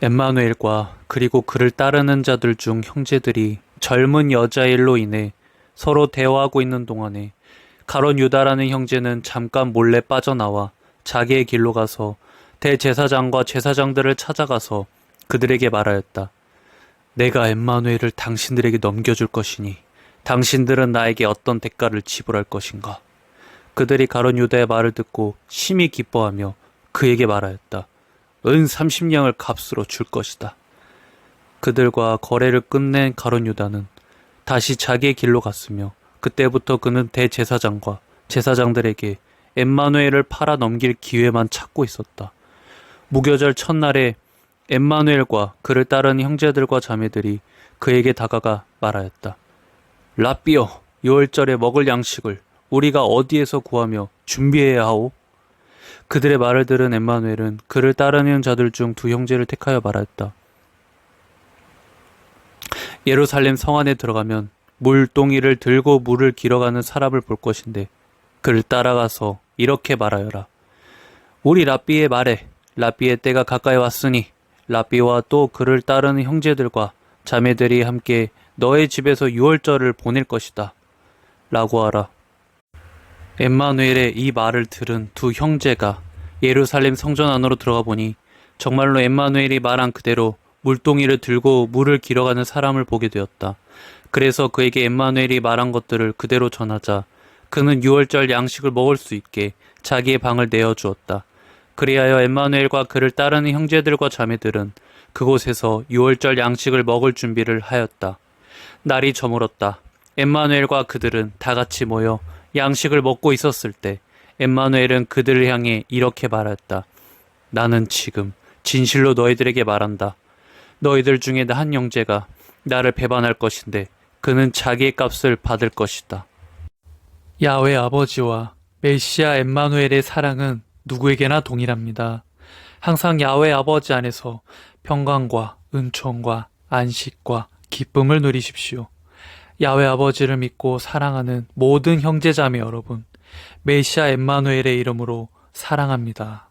엠마누엘과 그리고 그를 따르는 자들 중 형제들이 젊은 여자일로 인해 서로 대화하고 있는 동안에 가론 유다라는 형제는 잠깐 몰래 빠져나와 자기의 길로 가서 대제사장과 제사장들을 찾아가서 그들에게 말하였다. 내가 엠마누엘을 당신들에게 넘겨줄 것이니 당신들은 나에게 어떤 대가를 지불할 것인가? 그들이 가론 유다의 말을 듣고 심히 기뻐하며 그에게 말하였다. 은 30냥을 값으로 줄 것이다. 그들과 거래를 끝낸 가론 유다는 다시 자기의 길로 갔으며 그때부터 그는 대제사장과 제사장들에게 엠마누엘을 팔아 넘길 기회만 찾고 있었다. 무교절 첫날에 엠마누엘과 그를 따르는 형제들과 자매들이 그에게 다가가 말하였다. 라비어, 유월절에 먹을 양식을 우리가 어디에서 구하며 준비해야 하오? 그들의 말을 들은 엠마누엘은 그를 따르는 자들 중 두 형제를 택하여 말하였다. 예루살렘 성 안에 들어가면 물동이를 들고 물을 길어가는 사람을 볼 것인데 그를 따라가서 이렇게 말하여라. 우리 라비의 말에 라비의 때가 가까이 왔으니 라비와 또 그를 따르는 형제들과 자매들이 함께 너의 집에서 유월절을 보낼 것이다. 라고 하라. 엠마누엘의 이 말을 들은 두 형제가 예루살렘 성전 안으로 들어가 보니 정말로 엠마누엘이 말한 그대로 물동이를 들고 물을 길어가는 사람을 보게 되었다. 그래서 그에게 엠마누엘이 말한 것들을 그대로 전하자 그는 유월절 양식을 먹을 수 있게 자기의 방을 내어 주었다. 그리하여 엠마누엘과 그를 따르는 형제들과 자매들은 그곳에서 유월절 양식을 먹을 준비를 하였다. 날이 저물었다. 엠마누엘과 그들은 다 같이 모여 양식을 먹고 있었을 때 엠마누엘은 그들을 향해 이렇게 말했다. 나는 지금 진실로 너희들에게 말한다. 너희들 중에 한 형제가 나를 배반할 것인데 그는 자기의 값을 받을 것이다. 야외 아버지와 메시아 엠마누엘의 사랑은 누구에게나 동일합니다. 항상 야외 아버지 안에서 평강과 은총과 안식과 기쁨을 누리십시오. 야외 아버지를 믿고 사랑하는 모든 형제자매 여러분, 메시아 엠마누엘의 이름으로 사랑합니다.